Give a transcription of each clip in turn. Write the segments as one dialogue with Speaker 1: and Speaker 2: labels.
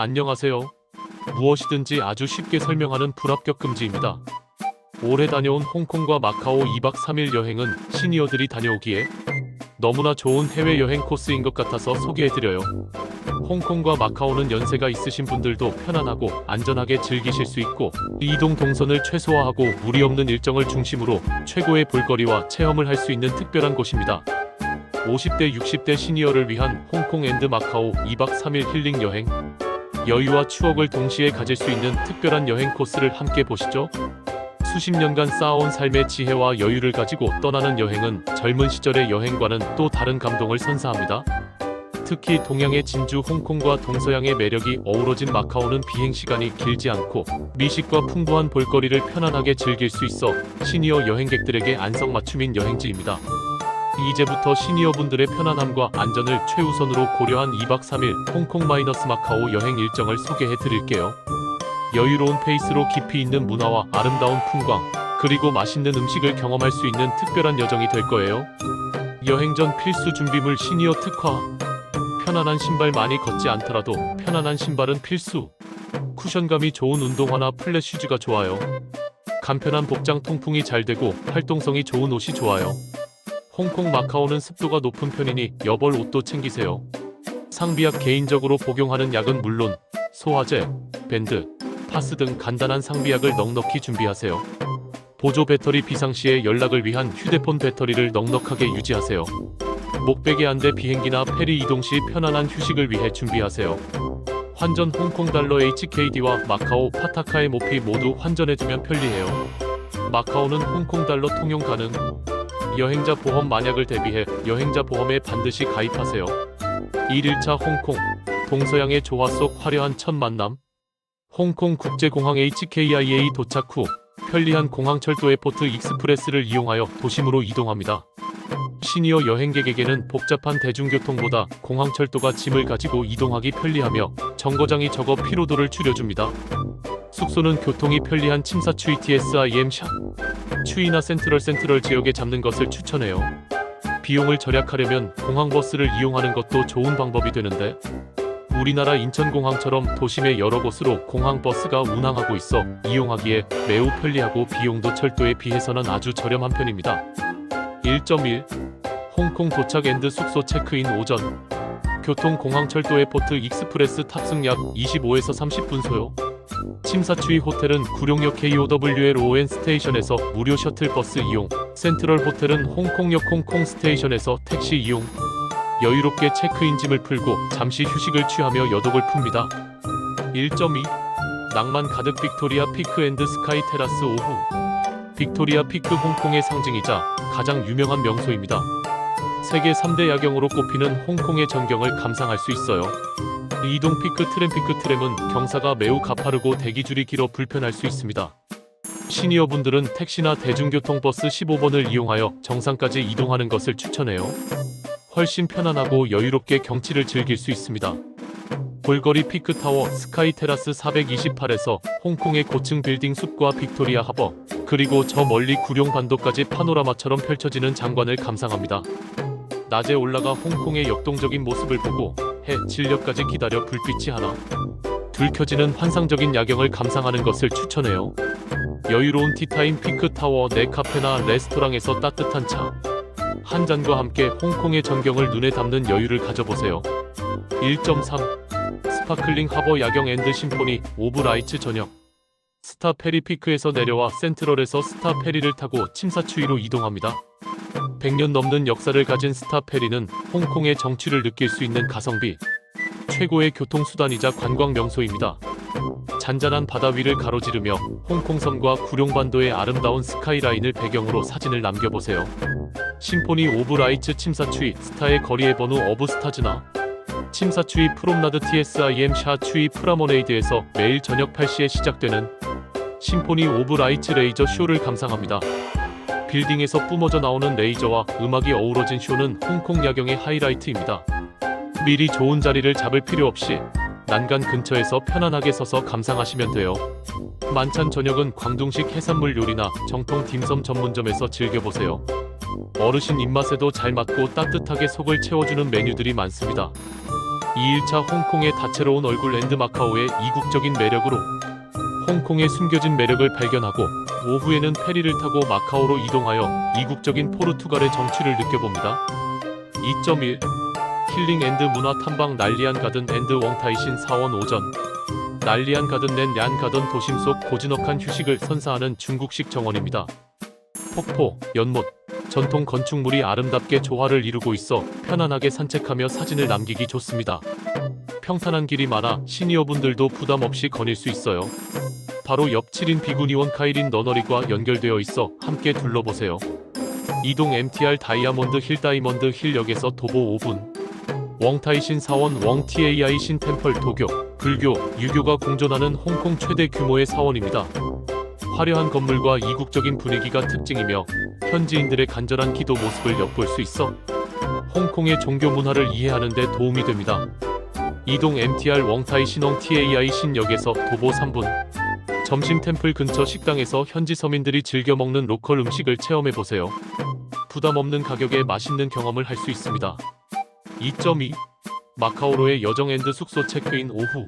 Speaker 1: 안녕하세요. 무엇이든지 아주 쉽게 설명하는 불합격 금지입니다. 올해 다녀온 홍콩과 마카오 2박 3일 여행은 시니어들이 다녀오기에 너무나 좋은 해외여행 코스인 것 같아서 소개해드려요. 홍콩과 마카오는 연세가 있으신 분들도 편안하고 안전하게 즐기실 수 있고 이동 동선을 최소화하고 무리 없는 일정을 중심으로 최고의 볼거리와 체험을 할 수 있는 특별한 곳입니다. 50대 60대 시니어를 위한 홍콩 앤드 마카오 2박 3일 힐링 여행 여유와 추억을 동시에 가질 수 있는 특별한 여행 코스를 함께 보시죠. 수십 년간 쌓아온 삶의 지혜와 여유를 가지고 떠나는 여행은 젊은 시절의 여행과는 또 다른 감동을 선사합니다. 특히 동양의 진주 홍콩과 동서양의 매력이 어우러진 마카오는 비행 시간이 길지 않고 미식과 풍부한 볼거리를 편안하게 즐길 수 있어 시니어 여행객들에게 안성맞춤인 여행지입니다. 이제부터 시니어분들의 편안함과 안전을 최우선으로 고려한 2박 3일 홍콩 마이너스 마카오 여행 일정을 소개해 드릴게요. 여유로운 페이스로 깊이 있는 문화와 아름다운 풍광, 그리고 맛있는 음식을 경험할 수 있는 특별한 여정이 될 거예요. 여행 전 필수 준비물 시니어 특화. 편안한 신발 많이 걷지 않더라도 편안한 신발은 필수. 쿠션감이 좋은 운동화나 플랫 슈즈가 좋아요. 간편한 복장 통풍이 잘 되고 활동성이 좋은 옷이 좋아요. 홍콩 마카오는 습도가 높은 편이니 여벌 옷도 챙기세요. 상비약 개인적으로 복용하는 약은 물론 소화제, 밴드, 파스 등 간단한 상비약을 넉넉히 준비하세요. 보조 배터리 비상시에 연락을 위한 휴대폰 배터리를 넉넉하게 유지하세요. 목베개 안대 비행기나 페리 이동 시 편안한 휴식을 위해 준비하세요. 환전 홍콩 달러 HKD와 마카오 파타카의 모피 모두 환전해주면 편리해요. 마카오는 홍콩 달러 통용 가능. 여행자 보험 만약을 대비해 여행자 보험에 반드시 가입하세요. 1일차 홍콩 동서양의 조화 속 화려한 첫 만남 홍콩 국제공항 HKIA 도착 후 편리한 공항 철도 에포트 익스프레스를 이용하여 도심으로 이동합니다. 시니어 여행객에게는 복잡한 대중교통보다 공항철도가 짐을 가지고 이동하기 편리하며 정거장이 적어 피로도를 줄여줍니다. 숙소는 교통이 편리한 침사추이 TSIM 샵 추이나 센트럴 센트럴 지역에 잡는 것을 추천해요. 비용을 절약하려면 공항버스를 이용하는 것도 좋은 방법이 되는데 우리나라 인천공항처럼 도심의 여러 곳으로 공항버스가 운항하고 있어 이용하기에 매우 편리하고 비용도 철도에 비해서는 아주 저렴한 편입니다. 1.1 홍콩 도착 앤드 숙소 체크인 오전 교통공항 철도 에포트 익스프레스 탑승 약 25에서 30분 소요 침사추이 호텔은 구룡역 KOWL5N 스테이션에서 무료 셔틀버스 이용, 센트럴 호텔은 홍콩역 홍콩 스테이션에서 택시 이용. 여유롭게 체크인 짐을 풀고 잠시 휴식을 취하며 여독을 풉니다. 1.2 낭만 가득 빅토리아 피크 앤드 스카이 테라스 오후 빅토리아 피크 홍콩의 상징이자 가장 유명한 명소입니다. 세계 3대 야경으로 꼽히는 홍콩의 전경을 감상할 수 있어요. 이동 피크 트램 피크 트램은 경사가 매우 가파르고 대기줄이 길어 불편할 수 있습니다. 시니어분들은 택시나 대중교통 버스 15번을 이용하여 정상까지 이동하는 것을 추천해요. 훨씬 편안하고 여유롭게 경치를 즐길 수 있습니다. 볼거리 피크타워 스카이 테라스 428에서 홍콩의 고층 빌딩 숲과 빅토리아 하버, 그리고 저 멀리 구룡 반도까지 파노라마처럼 펼쳐지는 장관을 감상합니다. 낮에 올라가 홍콩의 역동적인 모습을 보고 해 진력까지 기다려 불빛이 하나 둘 켜지는 환상적인 야경을 감상하는 것을 추천해요. 여유로운 티타임 핑크타워 내 카페나 레스토랑에서 따뜻한 차 한 잔과 함께 홍콩의 전경을 눈에 담는 여유를 가져보세요. 1.3 스파클링 하버 야경 앤드 심포니 오브 라이츠 저녁 스타 페리 피크에서 내려와 센트럴에서 스타 페리를 타고 침사추이로 이동합니다. 100년 넘는 역사를 가진 스타 페리는 홍콩의 정취를 느낄 수 있는 가성비 최고의 교통수단이자 관광 명소입니다. 잔잔한 바다 위를 가로지르며 홍콩섬과 구룡반도의 아름다운 스카이라인을 배경으로 사진을 남겨보세요. 심포니 오브 라이츠 침사추이 스타의 거리의 번호 어브 스타즈나 침사추이 프롬나드 TSIM 샤추이 프라모네이드에서 매일 저녁 8시에 시작되는 심포니 오브 라이츠 레이저 쇼를 감상합니다. 빌딩에서 뿜어져 나오는 레이저와 음악이 어우러진 쇼는 홍콩 야경의 하이라이트입니다. 미리 좋은 자리를 잡을 필요 없이 난간 근처에서 편안하게 서서 감상하시면 돼요. 만찬 저녁은 광둥식 해산물 요리나 정통 딤섬 전문점에서 즐겨보세요. 어르신 입맛에도 잘 맞고 따뜻하게 속을 채워주는 메뉴들이 많습니다. 2일차 홍콩의 다채로운 얼굴 랜드 마카오의 이국적인 매력으로 홍콩의 숨겨진 매력을 발견하고 오후에는 페리를 타고 마카오로 이동하여 이국적인 포르투갈의 정취를 느껴봅니다. 2.1 힐링 앤드 문화 탐방 난리안 가든 앤드 웡타이신 사원 오전 난리안 가든 낸 얀 가든 도심 속 고즈넉한 휴식을 선사하는 중국식 정원입니다. 폭포, 연못, 전통 건축물이 아름답게 조화를 이루고 있어 편안하게 산책하며 사진을 남기기 좋습니다. 평탄한 길이 많아 시니어분들도 부담 없이 거닐 수 있어요. 바로 옆 7인 비구니원 카이린 너너리과 연결되어 있어 함께 둘러보세요. 이동 MTR 다이아몬드 힐 다이몬드 힐역에서 도보 5분. 웡타이신 사원 웡TAI 신 템펄 도교, 불교, 유교가 공존하는 홍콩 최대 규모의 사원입니다. 화려한 건물과 이국적인 분위기가 특징이며 현지인들의 간절한 기도 모습을 엿볼 수 있어 홍콩의 종교 문화를 이해하는 데 도움이 됩니다. 이동 MTR 웡타이 신홍 TAI 신역에서 도보 3분 점심 템플 근처 식당에서 현지 서민들이 즐겨 먹는 로컬 음식을 체험해 보세요. 부담 없는 가격에 맛있는 경험을 할 수 있습니다. 2.2 마카오로의 여정 앤드 숙소 체크인 오후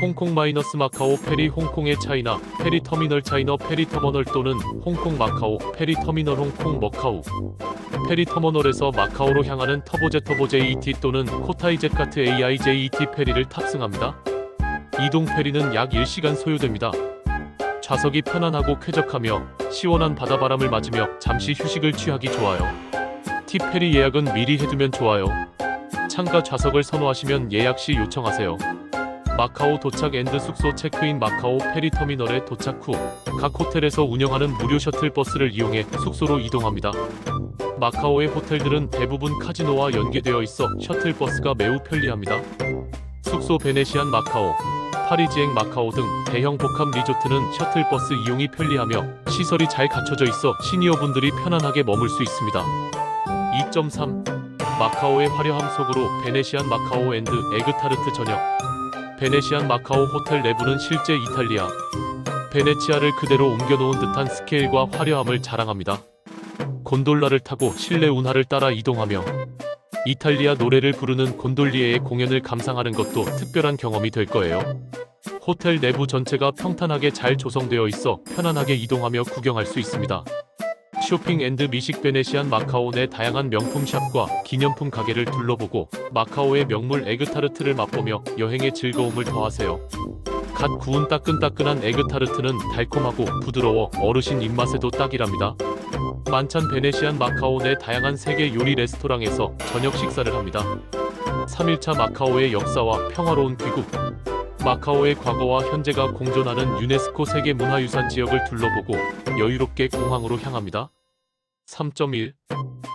Speaker 1: 홍콩 마이너스 마카오 페리 홍콩의 차이나 페리 터미널 차이너 페리 터미널 또는 홍콩 마카오 페리 터미널 홍콩 머카우 페리 터미널에서 마카오로 향하는 터보제 터보제 ET 또는 코타이 제카트 AIJET 페리를 탑승합니다. 이동 페리는 약 1시간 소요됩니다. 좌석이 편안하고 쾌적하며 시원한 바다바람을 맞으며 잠시 휴식을 취하기 좋아요. 티 페리 예약은 미리 해두면 좋아요. 창가 좌석을 선호하시면 예약 시 요청하세요. 마카오 도착 앤드 숙소 체크인 마카오 페리 터미널에 도착 후 각 호텔에서 운영하는 무료 셔틀 버스를 이용해 숙소로 이동합니다. 마카오의 호텔들은 대부분 카지노와 연계되어 있어 셔틀 버스가 매우 편리합니다. 숙소 베네시안 마카오, 파리지행 마카오 등 대형 복합 리조트는 셔틀 버스 이용이 편리하며 시설이 잘 갖춰져 있어 시니어분들이 편안하게 머물 수 있습니다. 2.3 마카오의 화려함 속으로 베네시안 마카오 앤드 에그타르트 저녁 베네시안 마카오 호텔 내부는 실제 이탈리아 베네치아를 그대로 옮겨놓은 듯한 스케일과 화려함을 자랑합니다. 곤돌라를 타고 실내 운하를 따라 이동하며 이탈리아 노래를 부르는 곤돌리에의 공연을 감상하는 것도 특별한 경험이 될 거예요. 호텔 내부 전체가 평탄하게 잘 조성되어 있어 편안하게 이동하며 구경할 수 있습니다. 쇼핑 앤드 미식 베네시안 마카오 내 다양한 명품 샵과 기념품 가게를 둘러보고 마카오의 명물 에그타르트를 맛보며 여행의 즐거움을 더하세요. 갓 구운 따끈따끈한 에그타르트는 달콤하고 부드러워 어르신 입맛에도 딱이랍니다. 만찬 베네시안 마카오 내 다양한 세계 요리 레스토랑에서 저녁 식사를 합니다. 3일차 마카오의 역사와 평화로운 귀국 마카오의 과거와 현재가 공존하는 유네스코 세계문화유산 지역을 둘러보고 여유롭게 공항으로 향합니다. 3.1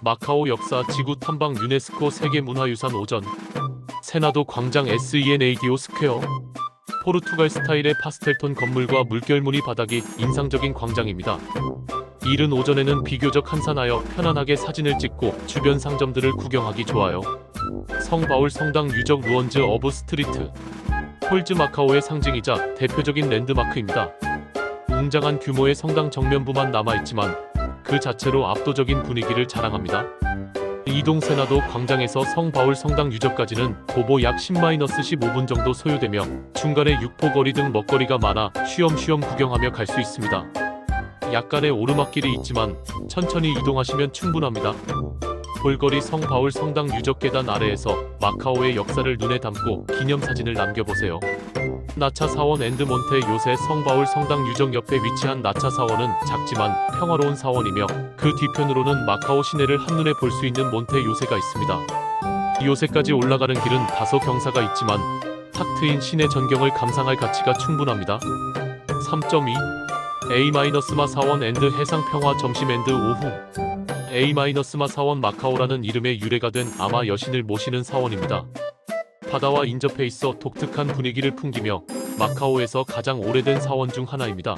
Speaker 1: 마카오 역사 지구 탐방 유네스코 세계문화유산 오전 세나도 광장 SENADO 스퀘어 포르투갈 스타일의 파스텔톤 건물과 물결무늬 바닥이 인상적인 광장입니다. 이른 오전에는 비교적 한산하여 편안하게 사진을 찍고 주변 상점들을 구경하기 좋아요. 성바울 성당 유적 루언즈 어브 스트리트 홀즈 마카오의 상징이자 대표적인 랜드마크입니다. 웅장한 규모의 성당 정면부만 남아있지만 그 자체로 압도적인 분위기를 자랑합니다. 이동 세나도 광장에서 성바울 성당 유적까지는 도보 약 10-15분 정도 소요되며 중간에 육포거리 등 먹거리가 많아 쉬엄쉬엄 구경하며 갈 수 있습니다. 약간의 오르막길이 있지만 천천히 이동하시면 충분합니다. 볼거리 성 바울 성당 유적 계단 아래에서 마카오의 역사를 눈에 담고 기념사진을 남겨보세요. 나차 사원 앤드 몬테 요새 성 바울 성당 유적 옆에 위치한 나차 사원은 작지만 평화로운 사원이며 그 뒤편으로는 마카오 시내를 한눈에 볼 수 있는 몬테 요새가 있습니다. 요새까지 올라가는 길은 다소 경사가 있지만 탁 트인 시내 전경을 감상할 가치가 충분합니다. 3.2 A-마 사원 앤드 해상평화 점심 앤드 오후 A-마 사원 마카오라는 이름의 유래가 된 아마 여신을 모시는 사원입니다. 바다와 인접해 있어 독특한 분위기를 풍기며 마카오에서 가장 오래된 사원 중 하나입니다.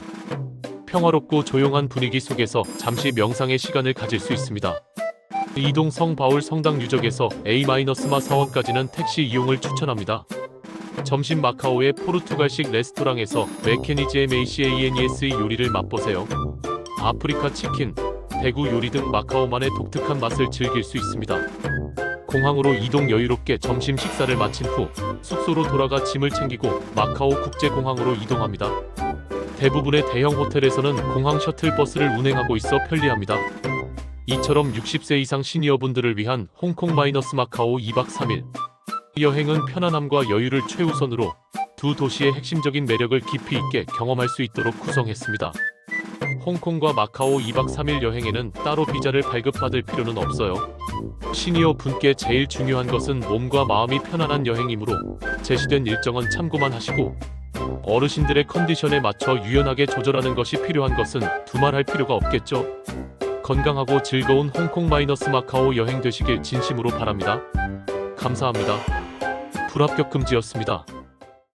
Speaker 1: 평화롭고 조용한 분위기 속에서 잠시 명상의 시간을 가질 수 있습니다. 이동 성 바울 성당 유적에서 A-마 사원까지는 택시 이용을 추천합니다. 점심 마카오의 포르투갈식 레스토랑에서 메케니즈의 메이시에이에니에스의 요리를 맛보세요. 아프리카 치킨, 대구 요리 등 마카오만의 독특한 맛을 즐길 수 있습니다. 공항으로 이동 여유롭게 점심 식사를 마친 후 숙소로 돌아가 짐을 챙기고 마카오 국제공항으로 이동합니다. 대부분의 대형 호텔에서는 공항 셔틀 버스를 운행하고 있어 편리합니다. 이처럼 60세 이상 시니어분들을 위한 홍콩 마이너스 마카오 2박 3일 여행은 편안함과 여유를 최우선으로 두 도시의 핵심적인 매력을 깊이 있게 경험할 수 있도록 구성했습니다. 홍콩과 마카오 2박 3일 여행에는 따로 비자를 발급받을 필요는 없어요. 시니어 분께 제일 중요한 것은 몸과 마음이 편안한 여행이므로 제시된 일정은 참고만 하시고 어르신들의 컨디션에 맞춰 유연하게 조절하는 것이 필요한 것은 두말할 필요가 없겠죠. 건강하고 즐거운 홍콩 마이너스 마카오 여행 되시길 진심으로 바랍니다. 감사합니다. 불합격 금지였습니다.